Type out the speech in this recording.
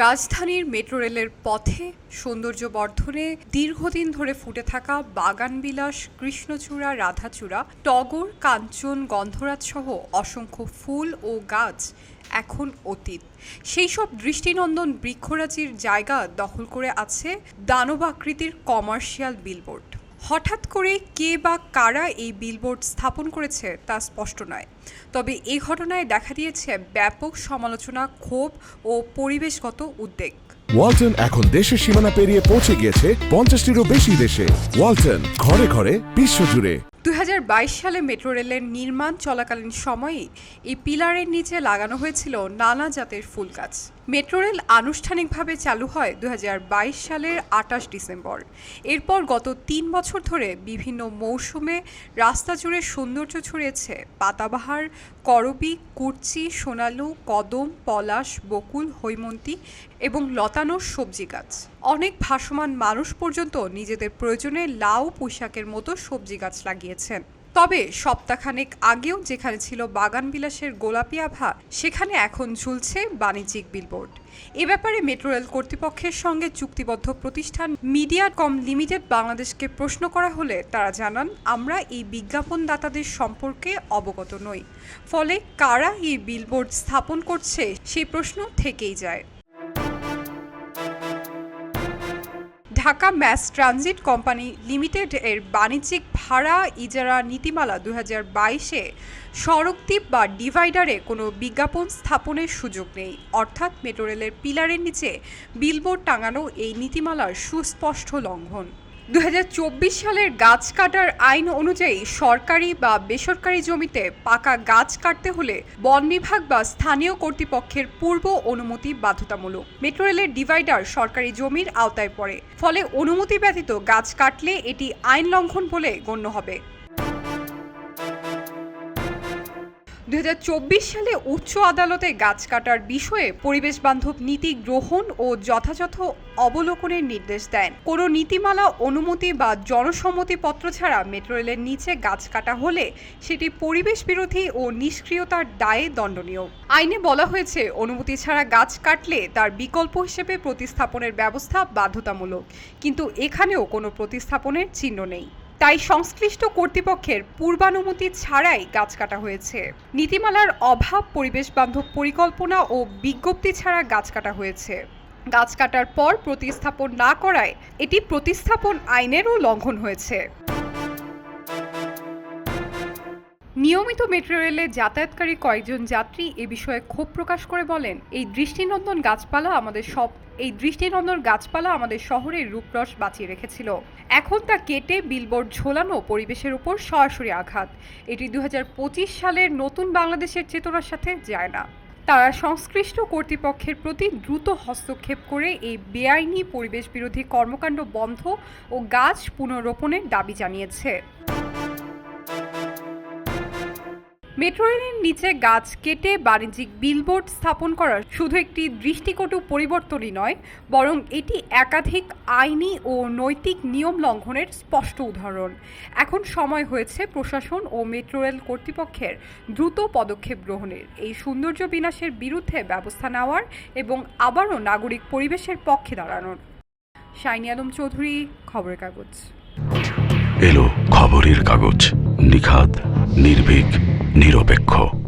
রাজধানীর মেট্রো রেলের পথে সৌন্দর্য বর্ধনে দীর্ঘদিন ধরে ফুটে থাকা বাগানবিলাস, কৃষ্ণচূড়া, রাধাচূড়া, টগর, কাঞ্চন গন্ধরাজ সহ অসংখ্য ফুল ও গাছ এখন অতীত। সেই সব দৃষ্টিনন্দন বৃক্ষরাজির জায়গা দখল করে আছে দানবাকৃতির কমার্শিয়াল বিলবোর্ড। হঠাৎ করে কে বা কারা এই বিলবোর্ড স্থাপন করেছে তা স্পষ্ট নয়। তবে এই ঘটনায় দেখা দিয়েছে ব্যাপক সমালোচনা, ক্ষোভ ও পরিবেশগত উদ্বেগ। ওয়ালটন এখন দেশের সীমানা পেরিয়ে পৌঁছে গিয়েছে পঞ্চাশটিরও বেশি দেশে। ওয়ালটন ঘরে ঘরে বিশ্বজুড়ে। সালে মেট্রো রেলের নির্মাণ চলাকালীন সময়ে এই পিলারের নিচে লাগানো হয়েছিল নানা জাতের ফুল গাছ। মেট্রো রেল আনুষ্ঠানিকভাবে চালু হয় দুই হাজার বাইশ সালের আটাশ ডিসেম্বর। এরপর গত তিন বছর ধরে বিভিন্ন মৌসুমে রাস্তা জুড়ে সৌন্দর্য ছড়িয়েছে পাতাবাহার করবি কুর্চি সোনালু, কদম, পলাশ, বকুল, হৈমন্তী এবং লতানো সবজি গাছ। অনেক ভাসমান মানুষ পর্যন্ত নিজেদের প্রয়োজনে লাউ পুঁশাকের মতো সবজি গাছ লাগিয়েছেন। তবে সপ্তাহখানেক আগেও যেখানে ছিল বাগান বিলাসের গোলাপি আভা সেখানে এখন ঝুলছে বাণিজ্যিক বিলবোর্ড। এ ব্যাপারে মেট্রো রেল কর্তৃপক্ষের সঙ্গে চুক্তিবদ্ধ প্রতিষ্ঠান মিডিয়া কম লিমিটেড বাংলাদেশকে প্রশ্ন করা হলে তারা জানান, আমরা এই বিজ্ঞাপনদাতাদের সম্পর্কে অবগত নই। ফলে কারা এই বিলবোর্ড স্থাপন করছে সেই প্রশ্ন থেকেই যায়। Dhaka mass transit company limited এর বাণিজ্যিক ভাড়া, ইজারা নীতিমালা দু হাজার বাইশে সড়কদ্বীপ বা ডিভাইডারে কোনো বিজ্ঞাপন স্থাপনের সুযোগ নেই। অর্থাৎ মেট্রো রেলের পিলারের নিচে বিলবোর্ড টাঙানো এই নীতিমালার সুস্পষ্ট লঙ্ঘন। দু হাজার চব্বিশ সালের গাছ কাটার আইন অনুযায়ী সরকারি বা বেসরকারি জমিতে পাকা গাছ কাটতে হলে বন বিভাগ বা স্থানীয় কর্তৃপক্ষের পূর্ব অনুমতি বাধ্যতামূলক। মেট্রো রেলের ডিভাইডার সরকারি জমির আওতায় পড়ে। ফলে অনুমতি ব্যতীত গাছ কাটলে এটি আইন লঙ্ঘন বলে গণ্য হবে। দু হাজার চব্বিশ সালে উচ্চ আদালতে গাছ কাটার বিষয়ে পরিবেশ বান্ধব নীতি গ্রহণ ও যথাযথ অবলোকনের নির্দেশ দেন। কোনো নীতিমালা, অনুমতি বা জনসম্মতি পত্র ছাড়া মেট্রো রেলের নিচে গাছ কাটা হলে সেটি পরিবেশ বিরোধী ও নিষ্ক্রিয়তার দায়ে দণ্ডনীয়। আইনে বলা হয়েছে, অনুমতি ছাড়া গাছ কাটলে তার বিকল্প হিসেবে প্রতিস্থাপনের ব্যবস্থা বাধ্যতামূলক। কিন্তু এখানেও কোনো প্রতিস্থাপনের চিহ্ন নেই। তাই সংশ্লিষ্ট কর্তৃপক্ষের পূর্বানুমতি ছাড়াই গাছ কাটা হয়েছে। নীতিমালার অভাব, পরিবেশ বান্ধব পরিকল্পনা ও বিজ্ঞপ্তি ছাড়া গাছ কাটা হয়েছে। গাছ কাটার পর প্রতিস্থাপন না করায় এটি প্রতিস্থাপন আইনেরও লঙ্ঘন হয়েছে। নিয়মিত মেট্রো রেলে যাতায়াতকারী কয়েকজন যাত্রী এ বিষয়ে ক্ষোভ প্রকাশ করে বলেন, এই দৃষ্টিনন্দন গাছপালা আমাদের সব, এই দৃষ্টিনন্দন গাছপালা আমাদের শহরের রূপরস বাঁচিয়ে রেখেছিল। এখন তা কেটে বিলবোর্ড ঝোলানো পরিবেশের উপর সরাসরি আঘাত। এটি দু হাজার পঁচিশ সালের নতুন বাংলাদেশের চেতনার সাথে যায় না। তারা সংশ্লিষ্ট কর্তৃপক্ষের প্রতি দ্রুত হস্তক্ষেপ করে এই বেআইনি পরিবেশ বিরোধী কর্মকাণ্ড বন্ধ ও গাছ পুনরোপণের দাবি জানিয়েছে। মেট্রো রেলের নিচে গাছ কেটে বাণিজ্যিক বিলবোর্ড স্থাপন করা শুধু একটি দৃষ্টিকটু পরিবর্তনই নয়, বরং এটি একাধিক আইনি ও নৈতিক নিয়ম লঙ্ঘনের স্পষ্ট উদাহরণ। এখন সময় হয়েছে প্রশাসন ও মেট্রো রেল কর্তৃপক্ষের দ্রুত পদক্ষেপ গ্রহণের। এই সৌন্দর্য বিনাশের বিরুদ্ধে ব্যবস্থা নেওয়ার এবং আবারও নাগরিক পরিবেশের পক্ষে দাঁড়ানোর। শাইনি আলম চৌধুরী, খবরের কাগজ। এলো খবরের কাগজ। নিখাত নির্ভীক নিরপেক্ষ।